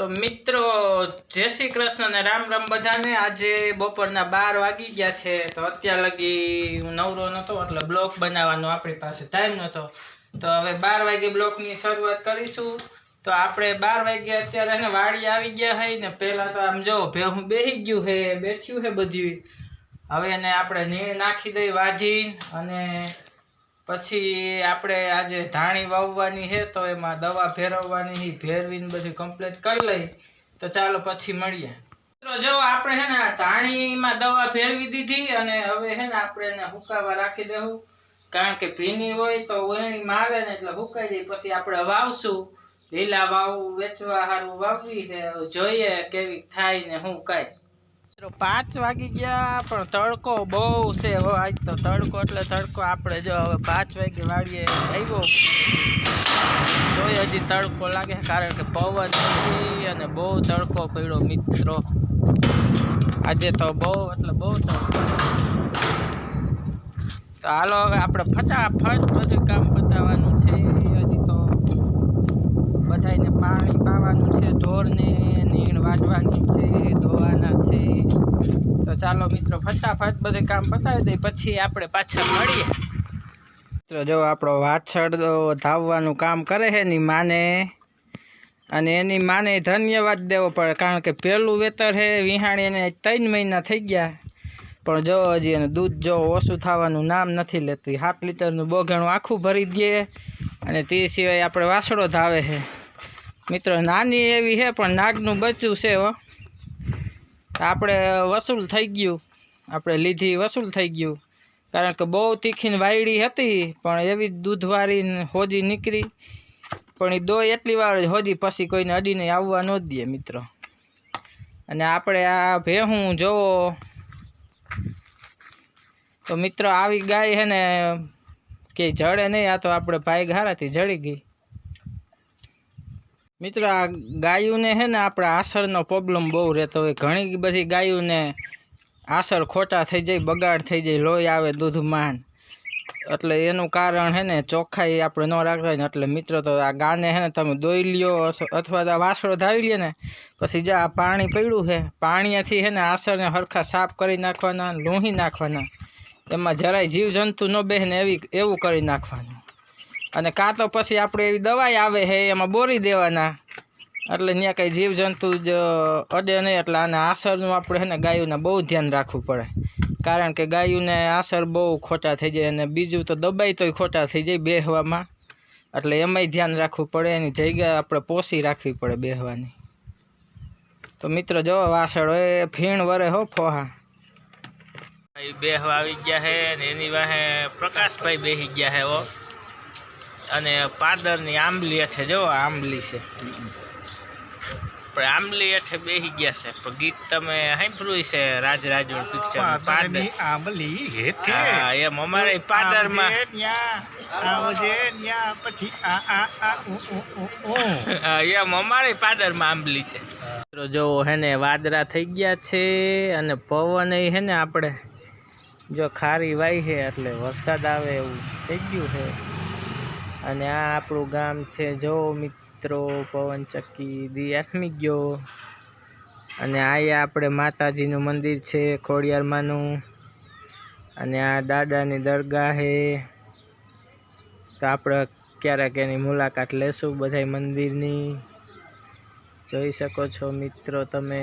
તો મિત્રો, જય શ્રી કૃષ્ણ અને રામ રામ બધાને. આજે બપોરના બાર વાગી ગયા છે, તો અત્યાર લગી હું નવરો નહોતો, એટલે બ્લોક બનાવવાનો આપણી પાસે ટાઈમ નહોતો. તો હવે બાર વાગે બ્લોકની શરૂઆત કરીશું. તો આપણે બાર વાગે અત્યારે એને વાડી આવી ગયા હોય ને પહેલાં તો આમ જો ભેહું બેસી ગયું છે બેઠ્યું છે બધું. હવે એને આપણે નીણ નાખી દઈ વાજી અને પછી આપણે આજે ધાણી વાવવાની છે, તો એમાં દવા ફેરવવાની છે ફેરવીને બધું કમ્પ્લીટ કરી લઈ, તો ચાલો પછી મળીએ. મિત્રો, જો આપણે છે ને ધાણીમાં દવા ફેરવી દીધી અને હવે છે ને આપણે એને હુકાવા રાખી દેવું. કારણ કે ભીની હોય તો ઓયણી મારે ને એટલે હુકાઈ જાય. પછી આપણે વાવશું. લીલા વાવ વેચવા સારું વાવવી છે જોઈએ કેવી થાય ને હું કાંઈ. પાંચ વાગી ગયા, પણ તડકો બહુ છે આજ તો તડકો એટલે તડકો આપણે જો હવે પાંચ વાગે વાળીએ આવ્યો. તોય હજી તડકો લાગે કારણ કે પવન અને બહુ તડકો પડ્યો મિત્રો. આજે તો બહુ, એટલે બહુ તડકો તો હાલો, હવે આપણે ફટાફટ બધું કામ બતાવવાનું છે હજી તો બધાને પાણી પાવાનું છે ઢોરને નીણ વાટવાની છે ધોવાના છે તો ચાલો મિત્રો, ફટાફટ બધું કામ પતાવી દઈએ, પછી આપણે પાછા મળીએ. મિત્રો, જો આપણો વાછળ ધાવવાનું કામ કરે છે એની માને, અને એની માને ધન્યવાદ દેવો પડે, કારણ કે પહેલું વેતર છે, વિહાણી એને ત્રણ મહિના થઈ ગયા. પણ જો હજી એને દૂધ જો ઓછું થવાનું નામ નથી લેતી. સાત લીટરનું બોઘણું આખું ભરી દઈએ અને તે સિવાય આપણે વાસળો ધાવે છે. મિત્રો, નાની એવી છે, પણ નાગનું બચ્ચું છે, હો. આપણે વસૂલ થઈ ગયું. આપણે લીધી વસૂલ થઈ ગયું. કારણ કે બહુ તીખીને વાયડી હતી, પણ એવી દૂધવાળી હોજી નીકળી. પણ એ દોય એટલી વાર જ હોજી પછી કોઈને અડીને આવવા ન દે મિત્રો. અને આપણે આ ભેહું જોવો. તો મિત્રો આવી ગાય છે ને, કે જડે નહીં, આ તો આપણે ભાઈ ઘારાથી જડી ગઈ. મિત્રો, આ ગાયોને છે ને આપણે આસરનો પ્રોબ્લેમ બહુ રહેતો હોય. ઘણી બધી ગાયોને આસર ખોટા થઈ જાય, બગાડ થઈ જાય, લોહી આવે દૂધમાં એટલે એનું કારણ છે ને ચોખ્ખાઈ આપણે ન રાખતા હોય એટલે મિત્રો, તો આ ગાને છે ને તમે દોઈ લ્યો અથવા તો વાસળો ધાવી લ્યો ને, પછી જે આ પાણી પડ્યું છે પાણીથી છે ને આસરને હરખા સાફ કરી નાખવાના લૂહી નાખવાના. એમાં જરાય જીવજંતુ ન બેસે ને એવી, એવું કરી નાખવાનું. અને કાં તો પછી આપણે એવી દવાઈ આવે છે એમાં બોરી દેવાના. એટલે ત્યાં કંઈ જીવજંતુ જ અડે નહીં, એટલે આને આસરનું આપણે છે ને ગાયોને બહુ ધ્યાન રાખવું પડે. કારણ કે ગાયોને આસર બહુ ખોટા થઈ જાય અને બીજું તો દબાઈ તોય ખોટા થઈ જાય બેહવામાં. એટલે એમાંય ધ્યાન રાખવું પડે, એની જગ્યા આપણે પોસી રાખવી પડે બેહવાની. તો મિત્રો જો વાસળ એ ફીણ વરે હો ફોહા. બેહવા આવી ગયા છે ને એની વાહે પ્રકાશભાઈ બેસી ગયા છે હો. અને પાદરની આંબલી હેઠે જો આંબલી છે. પણ આંબલી હેઠે બેસી ગયા છે. પણ ગીત તમે સાંભળ્યું છે રાજ રાજોડ પિક્ચર પાદર પાદરની આંબલી હેઠે. હા એમ અમારે પાદરમાં. પછી આ આ આ એમ અમારે પાદરમાં આંબલી છે. મિત્રો જો હે ને વાદળા થઈ ગયા છે અને પવન એ હે ને આપણે જો ખારી વાય છે એટલે વરસાદ આવે એવું થઈ ગયું છે. અને આ આપણું ગામ છે, જો મિત્રો પવનચક્કી દી આથમી ગયો. અને અહીંયા આપણે માતાજીનું મંદિર છે, ખોડિયારમાંનું. અને આ દાદાની દરગાહ છે તો આપણે ક્યારેક એની મુલાકાત લેશું બધાય મંદિરની. જોઈ શકો છો મિત્રો તમે.